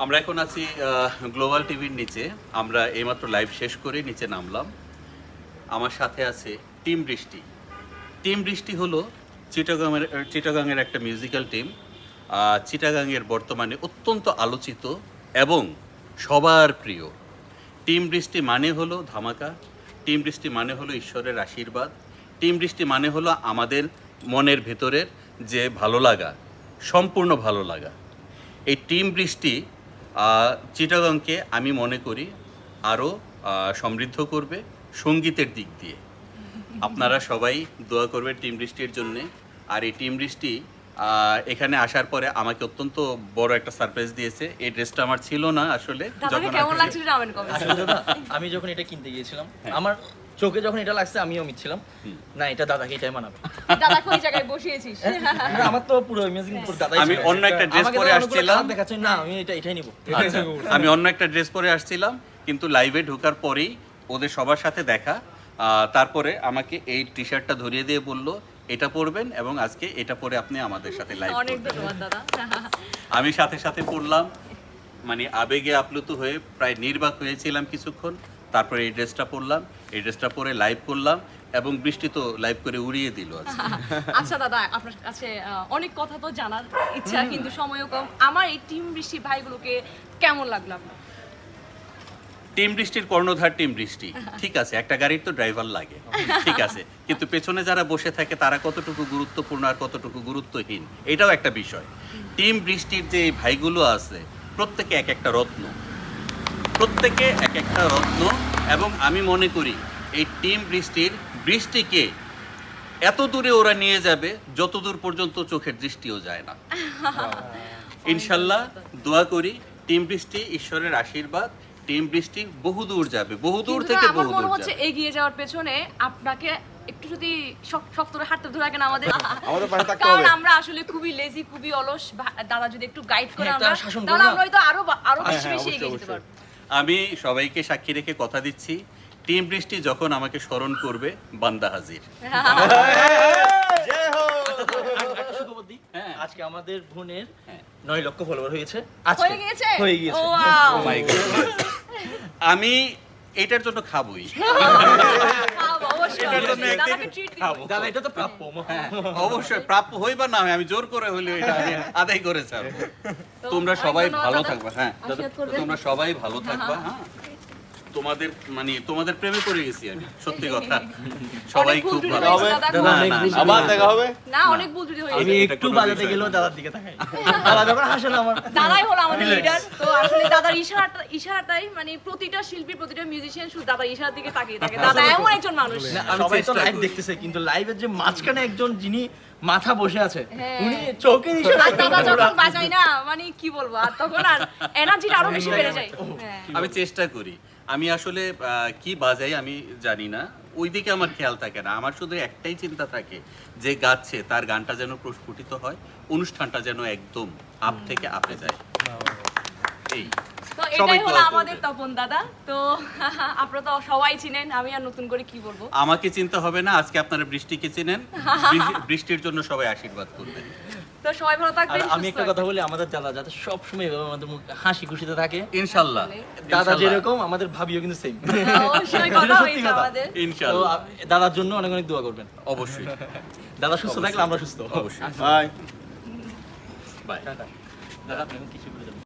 আমরা এখন আছি গ্লোবাল টিভির নিচে। আমরা এইমাত্র লাইভ শেষ করে নিচে নামলাম। আমার সাথে আছে টিম বৃষ্টি টিম বৃষ্টি হলো চিটাগাংয়ের চিটাগাংয়ের একটা মিউজিক্যাল টিম চিটাগাংয়ের বর্তমানে অত্যন্ত আলোচিত এবং সবার প্রিয়। টিম বৃষ্টি মানে হলো ধামাকা। টিম বৃষ্টি মানে হলো ঈশ্বরের আশীর্বাদ। টিম বৃষ্টি মানে হলো আমাদের মনের ভেতরের যে ভালো লাগা, সম্পূর্ণ ভালো লাগা। এই টিম বৃষ্টি চিটাগাংকে আমি মনে করি আরও সমৃদ্ধ করবে সঙ্গীতের দিক দিয়ে। আপনারা সবাই দোয়া করবেন টিম বৃষ্টির জন্য। আর এই টিম বৃষ্টি আহ, এখানে আসার পরে আমাকে অত্যন্ত বড় একটা সারপ্রাইজ দিয়েছে। এই ড্রেসটা আমার ছিল না আসলে যখন আমি- যখন এটা কিনতে গিয়েছিলাম আমার চোখে যখন এটা লাগছে আমি অমিত ছিলাম না এটা দাদাকে এটাই মানাবে। দাদাকে ওই জায়গায় বসিয়েছিস আমার তো পুরো ইমেজিং পুরো দাদাই আমি অন্য একটা আমাকে পরে আসছিলাম। দেখাচ্ছে না আমি এটা এটাই নিব। আচ্ছা, আমি অন্য একটা ড্রেস পরে আসছিলাম কিন্তু লাইভে ঢোকার পরেই ওদের সবার সাথে দেখা। আহ, তারপরে আমাকে এই টি শার্টটা ধরিয়ে দিয়ে বলল এটা পরবেন এবং আজকে এটা পরে আপনি আমাদের সাথে লাইভ অনেক ধন্যবাদ দাদা। আমি সাথে সাথে পড়লাম মানে আবেগে আপ্লুত হয়ে প্রায় নির্বাক হয়েছিলাম কিছুক্ষণ। তারপরে এই ড্রেসটা পরলাম এই ড্রেসটা পরে লাইভ করলাম এবং বৃষ্টি তো লাইভ করে উড়িয়ে দিল আচ্ছা দাদা আপনার কাছে অনেক কথা তো জানার ইচ্ছা কিন্তু সময়ও কম। আমার এই টিম বৃষ্টি ভাইগুলোকে কেমন লাগল আপনার? টিম বৃষ্টির কর্ণধার টিম বৃষ্টি। ঠিক আছে একটা গাড়ির তো ড্রাইভার লাগে। ঠিক আছে কিন্তু পেছনে যারা বসে থাকে তারা কতটুকু গুরুত্বপূর্ণ আর কতটুকু গুরুত্বহীন? এটাও একটা বিষয়। টিম বৃষ্টির যে ভাইগুলো আছে প্রত্যেকে এক একটা রত্ন। প্রত্যেকে এক একটা রত্ন এবং আমি মনে করি এই টিম বৃষ্টির বৃষ্টিকে এত দূরে ওরা নিয়ে যাবে যত দূর পর্যন্ত চোখের দৃষ্টিও যায় না। ইনশাল্লাহ দোয়া করি টিম বৃষ্টি ঈশ্বরের আশীর্বাদ টিম বৃষ্টি বহুদূর যাবে বহুদূর থেকে আমার বহুদূর হচ্ছে যাবে। এগিয়ে যাওয়ার পেছনে আপনাকে একটু যদি শক- শক্ত করে হাঁটতে ধরে রাখেন আমাদের। কারণ আমরা আসলে খুবই লেজি খুবই অলস। দাদা যদি একটু গাইড করে হ্যাঁ, আমরা তাহলে আমরা হয়তো আরও আরও বেশি হ্যাঁ, বেশি এগিয়ে যেতে পারব। আমি সবাইকে সাক্ষী রেখে কথা দিচ্ছি টিম বৃষ্টি যখন আমাকে স্মরণ করবে বান্দা হাজির। হ্যাঁ। আজকে আমাদের বোনের হ্যাঁ। নয় লক্ষ ফলোয়ার হয়েছে আজকে হয়ে গিয়েছে হয়ে! Oh. আমি এটার জন্য খাবই এটার জন্য অবশ্যই। একদিন দাদাকে খাব। দাদা এটা তো প্রাপ্য হ্যাঁ, অবশ্যই প্রাপ্য হই বা না হয় আমি জোর করে হইলে এটা আমি আদায় করে ছাড়বো। তোমরা সবাই ভালো। থাকবা হ্যাঁ। তোমরা সবাই ভালো থাকবা হ্যাঁ। তোমাদের মানে তোমাদের প্রেমে পড়ে গেছি আমি সত্যি কথা। সবাই খুব ভালো। হবে। দাদা, দাদা, অনেক ভুল আবার দেখা হবে? না অনেক ভুল ত্রুটি আমি একটু বাজাতে গেলেও দাদার দিকে তাকাই। দাদা যখন হাসে না আমার। দাদাই হলো আমাদের লিডার তো আসলে দাদার ইশারাটা ইশারাটাই মানে প্রতিটা শিল্পী প্রতিটা মিউজিশিয়ান শুধু দাদার ইশারার দিকে তাকিয়ে থাকে। দাদা এমন একজন মানুষ। সবাই তো লাইভ দেখতেছে কিন্তু লাইভের যে মাঝখানে একজন যিনি মাথা বসে আছে। হ্যাঁ। উনি চোখের আর ইশারায় যখন বাজায় না মানে কি বলব আর তখন আর এনার্জিটা আরও বেশি বেড়ে যায়। হ্যাঁ। আমি চেষ্টা করি। আমি আসলে কি বাজাই আমি জানি না। ওই দিকে আমার খেয়াল থাকে না। আমার শুধু একটাই চিন্তা থাকে যে গাচ্ছে তার গানটা যেন প্রস্ফুটিত হয় অনুষ্ঠানটা যেন একদম আপ থেকে আপে যায়। এই। তো এটাই হলো আমাদের তপন দাদা। তো আপনারা তো সবাই চিনেন আমি আর নতুন করে কি বলব? আমাকে চিন্তা হবে না আজকে আপনারা বৃষ্টিকে চেনেন। বৃষ্টি- বৃষ্টির জন্য সবাই আশীর্বাদ করবেন। তো সবাই ভালো থাকবেন আমি একটা কথা বলি আমাদের দাদা যাতে সব সময় আমাদের মুখ হাসি খুশিতে থাকে। ইনশাল্লাহ দাদা যেরকম আমাদের ভাবিও কিন্তু সেম থাকবেন। অবশ্যই কথা হয়েছে আমাদের। তো দাদার জন্য অনেক অনেক দোয়া করবেন। অবশ্যই। দাদা সুস্থ থাকলে আমরা সুস্থ। অবশ্যই। বাই বাই দাদা আপনি কিছু